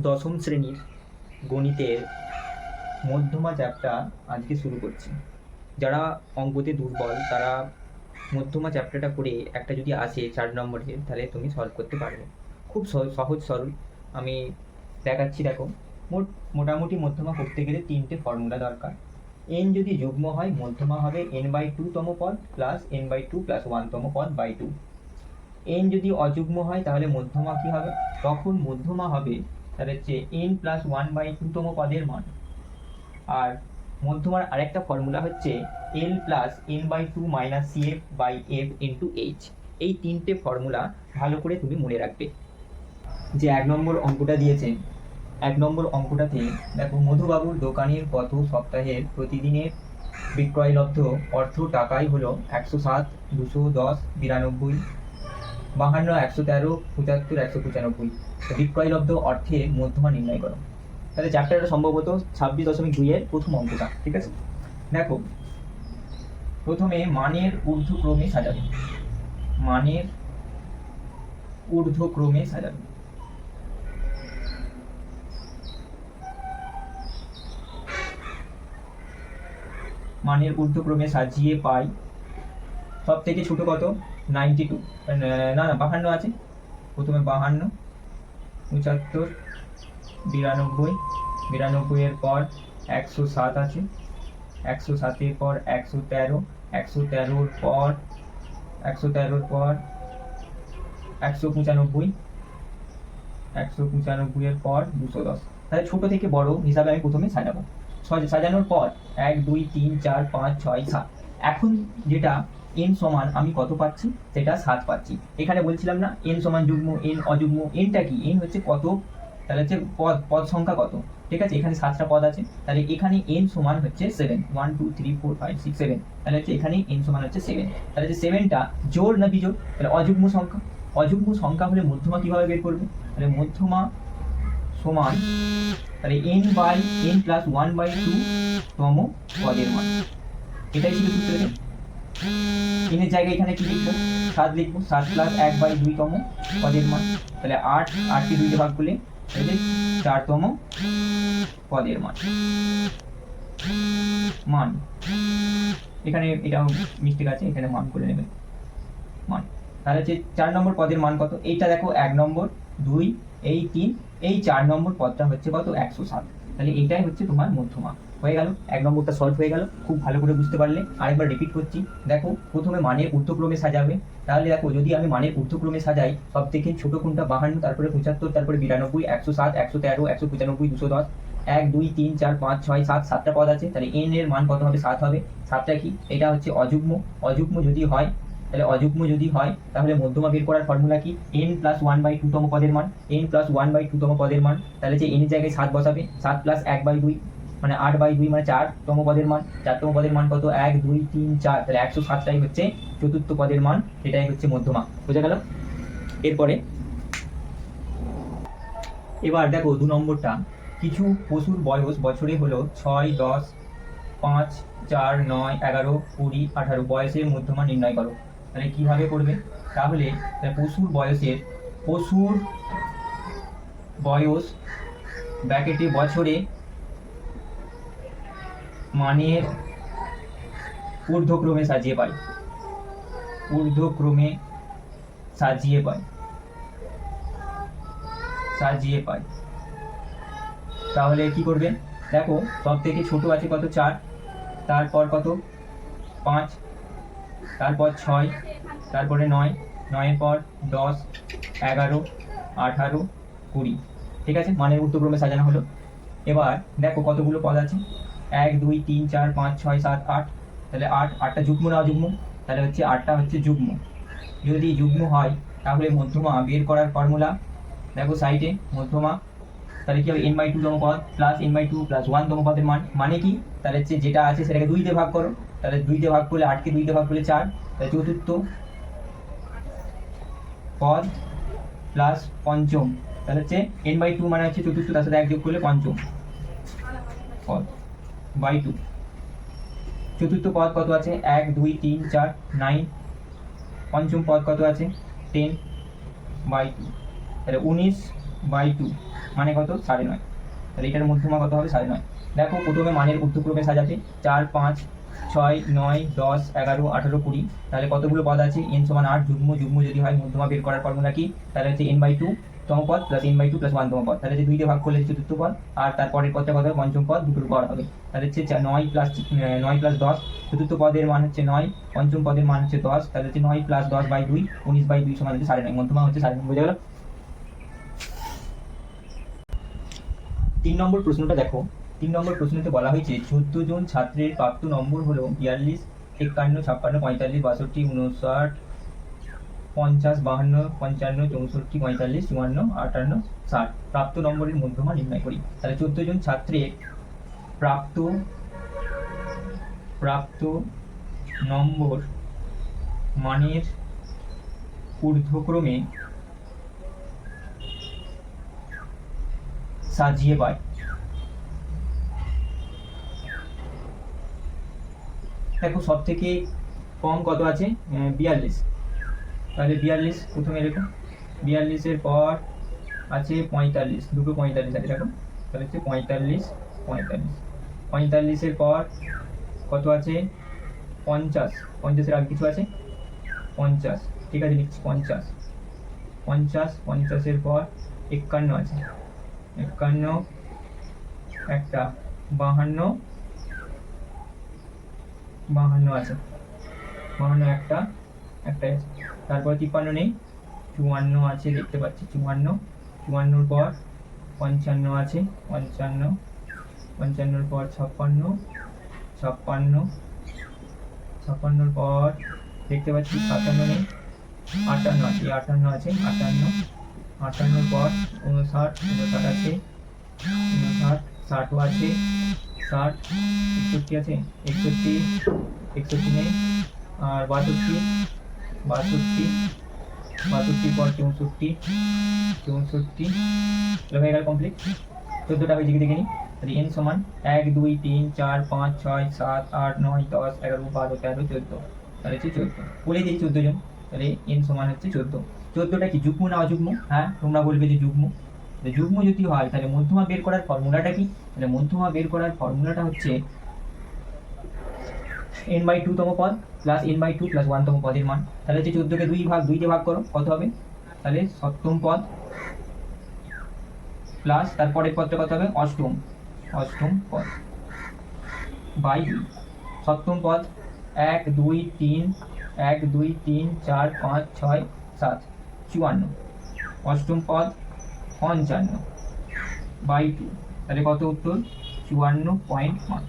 দশম শ্রেণির গণিতের মধ্যমা চ্যাপ্টার আজকে শুরু করছি। যারা অঙ্কতে দুর্বল, তারা মধ্যমা চ্যাপ্টারটা করে একটা যদি আসে চার নম্বরের তাহলে তুমি সলভ করতে পারবে। খুব সহ- সহজ সরল। আমি দেখাচ্ছি, দেখো। মোট, মোটামুটি মধ্যমা করতে গেলে তিনটে ফর্মুলা দরকার। এন যদি যুগ্ম হয়, মধ্যমা হবে এন বাই টু তম পদ plus N by two plus one তম পদ বাই টু এন যদি অযুগ্ম হয়, তাহলে মধ্যমা কি হবে? তখন মধ্যমা হবে তাহলে হচ্ছে N plus one by two তম পদের মান। আর মধ্যমার আরেকটা ফর্মুলা হচ্ছে L plus N by two minus C F by F into H এই তিনটে ফর্মুলা ভালো করে তুমি মনে রাখবে। যে এক নম্বর অঙ্কটা দিয়েছেন, এক নম্বর অঙ্কটাতে দেখো মধুবাবুর দোকানের গত সপ্তাহের প্রতিদিনের বিক্রয়লব্ধ অর্থ টাকাই হলো একশো সাত, দুশো দশ, বিরানব্বই, বাহান্ন, একশো তেরো, পঁচাত্তর, একশো পঁচানব্বই। বিক্রয়লব্ধ অর্থের মধ্যমা নির্ণয় করো। তাহলে চ্যাপ্টারটা সম্ভবত ছাব্বিশ দশমিক দুইয়ের প্রথম অঙ্কটা, ঠিক আছে? দেখো, প্রথমে মানের ঊর্ধ্বক্রমে সাজাবে। মানের ঊর্ধ্বক্রমে সাজাবে। মানের ঊর্ধ্বক্রমে সাজিয়ে পাই সব থেকে ছোট কত? নাইনটি টু না না, বাহান্ন আছে। প্রথমে বাহান্ন পঁচাত্তর, বিরানব্বই বিরানব্বইয়ের পর একশো সাত আছে। একশো সাতের পর একশো তেরো, একশো তেরোর পর, একশো তেরোর পর একশো পঁচানব্বই, একশো পঁচানব্বইয়ের পর দুশো দশ। তাহলে ছোট থেকে বড় হিসাবে আমি প্রথমে সাজাবো। সজ- সাজানোর পর এক, দুই, তিন, চার, পাঁচ, ছয়, সাত। এখন যেটা এন সমান আমি কত পাচ্ছি? সেটা সাত পাচ্ছি। এখানে বলছিলাম না এন সমান যুগ্ম এন অযুগ্ম এনটা কি? এন হচ্ছে কত? তাহলে হচ্ছে পদ পদ সংখ্যা কত? ঠিক আছে? এখানে সাতটা পদ আছে। তাহলে এখানে এন সমান হচ্ছে seven one two three four five six seven তাহলে হচ্ছে এখানে এন সমান হচ্ছে সেভেন তাহলে হচ্ছে সেভেনটা জোর না বিজোড়? তাহলে অযুগ্ম সংখ্যা। অযুগ্ম সংখ্যা হলে মধ্যমা কীভাবে বের করবে? তাহলে মধ্যমা সমান, তাহলে N by N plus one by two তম পদের মান। এটাই ছিল সূত্রটা এনের জায়গায় এখানে কি লিখব? সাত লিখব। সাত প্লাস এক বাই দুই তম, পদের মান। তাহলে আট আটকে দুইতে ভাগ করলে চারতম পদের মান। মান। এখানে এটাও মিস্টেক আছে, এখানে মান করে নেবে মান। তাহলে হচ্ছে চার নম্বর পদের মান কত? এইটা দেখো এক নম্বর, দুই, এই তিন, এই চার নম্বর পদটা হচ্ছে কত? একশো সাত। তাহলে এটাই হচ্ছে তোমার মধ্যমা হয়ে গেল। এক নম্বরটা সলভ হয়ে গেল। খুব ভালো করে বুঝতে পারলে আরেকবার রিপিট করছি। দেখো, প্রথমে মানের ঊর্ধ্বক্রমে সাজাবে। তাহলে দেখো, যদি আমি মানের ঊর্ধ্বক্রমে সাজাই সব থেকে ছোট কোনটা? বাহান্ন, তারপরে পঁচাত্তর, তারপরে বিরানব্বই, একশো সাত একশো তেরো, একশো পঁচানব্বই, দুশো দশ। এক, দুই, তিন, চার, পাঁচ, ছয়, সাত, সাতটা পদ আছে। তাহলে এন এর মান কত হবে? সাত হবে। সাতটা কি? এটা হচ্ছে অযুগ্ম। অযুগ্ম যদি হয়, তাহলে অযুগ্ম যদি হয়, তাহলে মধ্যমা বের করার ফর্মুলা কি? N plus one by two তম পদের মান। N plus one by two তম পদের মান। তাহলে যে এনের জায়গায় সাত বসাবে, সাত প্লাস এক বাই দুই। মানে আট বাই দুই মানে চার তম পদের মান চারতম পদের মান কত? এক, দুই, তিন, চার। তাহলে একশো সাতটাই হচ্ছে চতুর্থ পদের মান, এটাই হচ্ছে মধ্যমা। বোঝা গেল? এরপরে, এবার দেখো দু নম্বরটা। কিছু পশুর বয়স বছরে হলো ছয়, দশ, পাঁচ, চার, নয়, এগারো, কুড়ি, আঠারো। বয়সের মধ্যমা নির্ণয় করো। তাহলে কীভাবে করবে? তাহলে পশুর বয়সের, পশুর বয়স ব্যাকেটে বছরে মানের ঊর্ধ্বক্রমে সাজিয়ে পাই ঊর্ধ্বক্রমে সাজিয়ে পাই সাজিয়ে পাই তাহলে কি করবেন দেখো, সব থেকে ছোট আছে কত? চার। তারপর কত? পাঁচ। তারপর ছয়। তারপরে নয়। নয়ের পর দশ, এগারো, আঠারো, কুড়ি। ঠিক আছে? মানের ঊর্ধ্বক্রমে সাজানো হলো। এবার দেখো কতগুলো পদ আছে? এক, দুই, তিন, চার, পাঁচ, ছয়, সাত, আট। তাহলে আট, আটটা যুগ্ম না অযুগ্ম তাহলে হচ্ছে আটটা হচ্ছে যুগ্ম। যদি যুগ্ম হয়, তাহলে মধ্যমা বের করার ফর্মুলা দেখো সাইডে মধ্যমা, তাহলে কি হবে? এন বাই টু তম পদ plus N by two plus one তম পদের মান। মানে কি? তাহলে হচ্ছে যেটা আছে সেটাকে দুই দিয়ে ভাগ করো। তাহলে দুই দিয়ে ভাগ করলে আটকে দুই দিয়ে ভাগ করলে চার। তাহলে চতুর্থ পদ প্লাস পঞ্চম। তাহলে হচ্ছে এন বাই টু মানে হচ্ছে চতুর্থ, তার সাথে এক যোগ করলে পঞ্চম পদ। By two. চতুর্থ পদ কত আছে? এক, দুই, তিন, চার, নাইন। পঞ্চম পদ কত আছে? Ten by two. তাহলে উনিশ বাই টু মানে কত? সাড়ে নয়। তাহলে এটার মধ্যমা কত হবে? সাড়ে নয়। দেখো, প্রথমে মানের ঊর্ধ্বক্রমে সাজাতে চার, পাঁচ, ছয়, নয়, দশ, এগারো, আঠারো, কুড়ি। তাহলে কতগুলো পদ আছে? এন সমান আট, যুগ্ম যুগ্ম যদি হয় মধ্যমা বের করার ফর্মুলা কি? তাহলে হচ্ছে এন বাই টু তম পদ plus N by two plus ওয়ানতম পদ তাহলে হচ্ছে দুইতে ভাগ করলে চতুর্থ পদ, আর তারপরের পদটা কত? হবে পঞ্চম পদ, দুটোর পর হবে। তাহলে হচ্ছে নয় প্লাস নয় প্লাস দশ, চতুর্থ পদের মান হচ্ছে নয়, পঞ্চম পদের মান হচ্ছে দশ, তাহলে হচ্ছে নয় প্লাস দশ বাই দুই, উনিশ বাই দুই সমান হচ্ছে সাড়ে নয়। মধ্যমা হচ্ছে সাড়ে নয়, বুঝে গেল? তিন নম্বর প্রশ্নটা দেখো। তিন নম্বর প্রশ্নতে বলা হয়েছে, চোদ্দ জন ছাত্রের প্রাপ্ত নম্বর হলো বিয়াল্লিশ, একান্ন, ছাপ্পান্ন, পঁয়তাল্লিশ, বাষট্টি উনষাট পঞ্চাশ, বাহান্ন, পঞ্চান্ন, চৌষট্টি, পঁয়তাল্লিশ, চুয়ান্ন, আটান্ন, ষাট। প্রাপ্ত নম্বরের মধ্যমা নির্ণয় করি। তাহলে চোদ্দ জন ছাত্রের প্রাপ্ত প্রাপ্ত নম্বর মানের ঊর্ধ্বক্রমে সাজিয়ে পায় দেখো সব থেকে কম কত আছে? বিয়াল্লিশ। তাহলে বিয়াল্লিশ, প্রথমে লেখো বিয়াল্লিশের পর আছে পঁয়তাল্লিশ, দুটো পঁয়তাল্লিশ আছে দেখো তাহলে হচ্ছে পঁয়তাল্লিশ পঁয়তাল্লিশ। পঁয়তাল্লিশের পর কত আছে? পঞ্চাশ। পঞ্চাশের আগে কিছু আছে? পঞ্চাশ। ঠিক আছে, লিখছি পঞ্চাশ। পঞ্চাশ, পঞ্চাশের পর একান্ন আছে। একান্ন, একটা। বাহান্ন বাহান্ন আছে। বাহান্ন, একটা। একটা তারপর তিপ্পান্ন নেই। চুয়ান্ন আছে, দেখতে পাচ্ছি চুয়ান্ন। চুয়ান্নর পর পঞ্চান্ন আছে, পঞ্চান্ন। পঞ্চান্নর পর ছাপ্পান্ন ছাপ্পান্ন। ছাপ্পান্নর পর দেখতে পাচ্ছি সাতান্ন নেই। আটান্ন আছে আটান্ন আছে, আটান্ন। আটান্নর পর উনষাট উনষাট আছে উনষাট ষাটও আছে, ষাট, একষট্টি আছে, একষট্টি একষট্টি নেই। আর বাষট্টি বাষট্টি বাষট্টির পর চৌষট্টি চৌষট্টি তাহলে হয়ে গেল কমপ্লিট চোদ্দোটা হয়েছে কি দেখে নিই। তাহলে এন সমান এক, দুই, তিন, চার, পাঁচ, ছয়, সাত, আট, নয়, দশ, এগারো, বারো, তেরো, চোদ্দ। তাহলে হচ্ছে চোদ্দ। বলে দিই চোদ্দ জন। তাহলে এন সমান হচ্ছে চোদ্দ। চোদ্দোটা কি, যুগ্ম না অযুগ্ম? হ্যাঁ তোমরা বলবে যে যুগ্ম। যুগ্ম যদি হয়, তাহলে মধ্যমা বের করার ফর্মুলাটা কি? তাহলে মধ্যমা বের করার ফর্মুলাটা হচ্ছে এন বাই টু তম পদ। Plus N by two plus one তম পদের মান। তাহলে হচ্ছে চোদ্দোকে দুই ভাগ, দুইতে ভাগ করো, কত হবে? তাহলে সপ্তম পদ প্লাস তারপরের পদটা কত হবে? অষ্টম অষ্টম পদ বাই সপ্তম পদ এক, দুই, তিন, এক, দুই, তিন, চার, পাঁচ, ছয়, সাত, চুয়ান্ন। অষ্টম পদ পঞ্চান্ন বাই টু তাহলে কত উত্তর? চুয়ান্ন পয়েন্ট পাঁচ।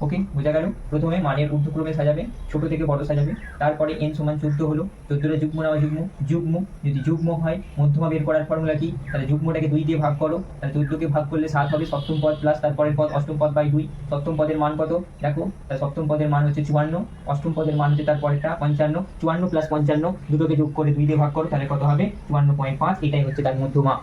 ওকে বোঝা গেল। প্রথমে মানের ঊর্ধ্বক্রমে সাজাবে, ছোট থেকে বড় সাজাবে। তারপরে এন সমান চোদ্দ হলো। চোদ্দটা যুগ্ম না যুগ্ম। যুগ্ম, যদি যুগ্ম হয়, মধ্যমা বের করার ফর্মুলা কি? তাহলে যুগ্মটাকে দুই দিয়ে ভাগ করো। তাহলে চোদ্দকে ভাগ করলে সাত হবে, সপ্তম পদ প্লাস তারপরের পদ অষ্টম পদ বাই দুই। সপ্তম পদের মান কত? দেখো, তাহলে সপ্তম পদের মান হচ্ছে চুয়ান্ন। অষ্টম পদের মান হচ্ছে তার পরেরটা পঞ্চান্ন। চুয়ান্ন প্লাস পঞ্চান্ন, দুটোকে যোগ করে দুই দিয়ে ভাগ করো, তাহলে কত হবে? চুয়ান্ন পয়েন্ট পাঁচ। এটাই হচ্ছে তার মধ্যমা।